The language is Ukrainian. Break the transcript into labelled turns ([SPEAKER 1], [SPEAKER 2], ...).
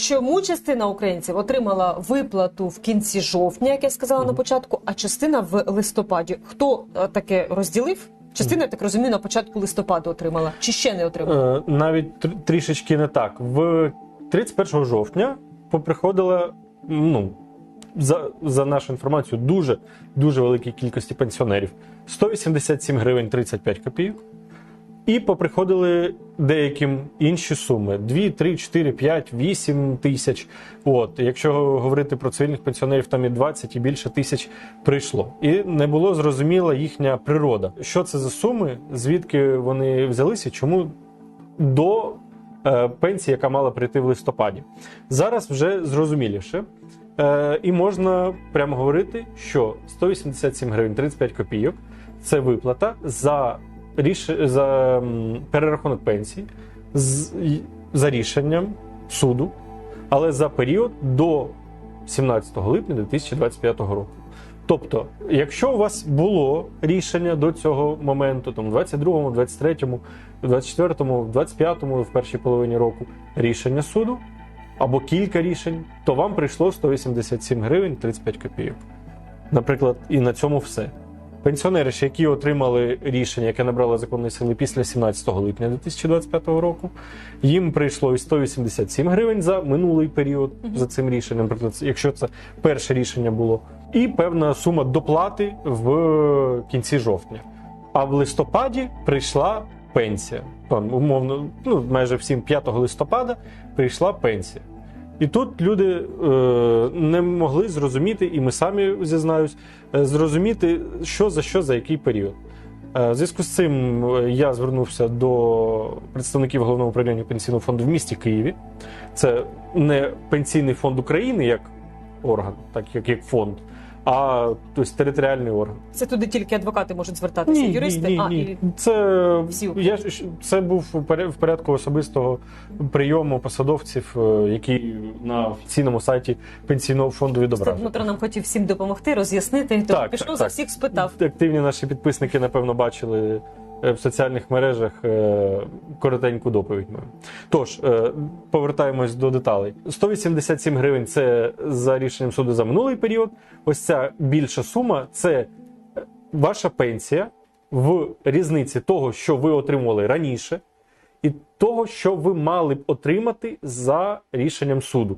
[SPEAKER 1] Чому частина українців отримала виплату в кінці жовтня, як я сказала на початку, а частина в листопаді? Хто е, таке розділив? Частина, я так розумію, на початку листопаду отримала, чи ще не отримала?
[SPEAKER 2] Е, навіть тр- трішечки не так. В 31 жовтня поприходила, ну, за, за нашу інформацію, дуже дуже великій кількості пенсіонерів 187 гривень 35 копійок. І поприходили деяким інші суми: 2, 3, 4, 5, 8 тисяч. От, якщо говорити про цивільних пенсіонерів, там і 20 і більше тисяч прийшло. І не було зрозуміла їхня природа. Що це за суми, звідки вони взялися, чому до е, пенсії, яка мала прийти в листопаді. Зараз вже зрозуміліше. Е, і можна прямо говорити, що 187 гривень 35 копійок це виплата за, ріш... за перерахунок пенсії з... за рішенням суду, але за період до 17 липня 2025 року. Тобто, якщо у вас було рішення до цього моменту, там, в 22-му, 23-му, 24-му, 25-му, в першій половині року рішення суду або кілька рішень, то вам прийшло 187 гривень 35 копійок. Наприклад, і на цьому все. Пенсіонери, які отримали рішення, яке набрало законної сили після 17 липня 2025 року, їм прийшло і 187 гривень за минулий період за цим рішенням. Наприклад, якщо це перше рішення було, і певна сума доплати в кінці жовтня. А в листопаді прийшла пенсія. Там, умовно, ну майже всім 5 листопада прийшла пенсія. І тут люди е, не могли зрозуміти, і ми самі зізнаюсь, е, зрозуміти, що за що за який період. Е, в зв'язку з цим е, я звернувся до представників головного управління пенсійного фонду в місті Києві. Це не пенсійний фонд України як орган, так як, як фонд, а тобто, територіальний орган.
[SPEAKER 1] Це туди тільки адвокати можуть звертатися, юристи.
[SPEAKER 2] Ні, ні,
[SPEAKER 1] а,
[SPEAKER 2] ні.
[SPEAKER 1] І...
[SPEAKER 2] Це,
[SPEAKER 1] Всі
[SPEAKER 2] я, це був в порядку особистого прийому посадовців, е, які на офіційному сайті пенсійного фонду відображені.
[SPEAKER 1] Дмитро нам хотів всім допомогти, роз'яснити. То
[SPEAKER 2] Так,
[SPEAKER 1] пішов
[SPEAKER 2] так,
[SPEAKER 1] за всіх спитав.
[SPEAKER 2] Активні наші підписники, напевно, бачили в соціальних мережах е, коротеньку доповідь. мою. Тож, е, повертаємось до деталей. 187 гривень це за рішенням суду за минулий період. Ось ця більша сума це е, ваша пенсія в різниці того, що ви отримували раніше, і того, що ви мали б отримати за рішенням суду.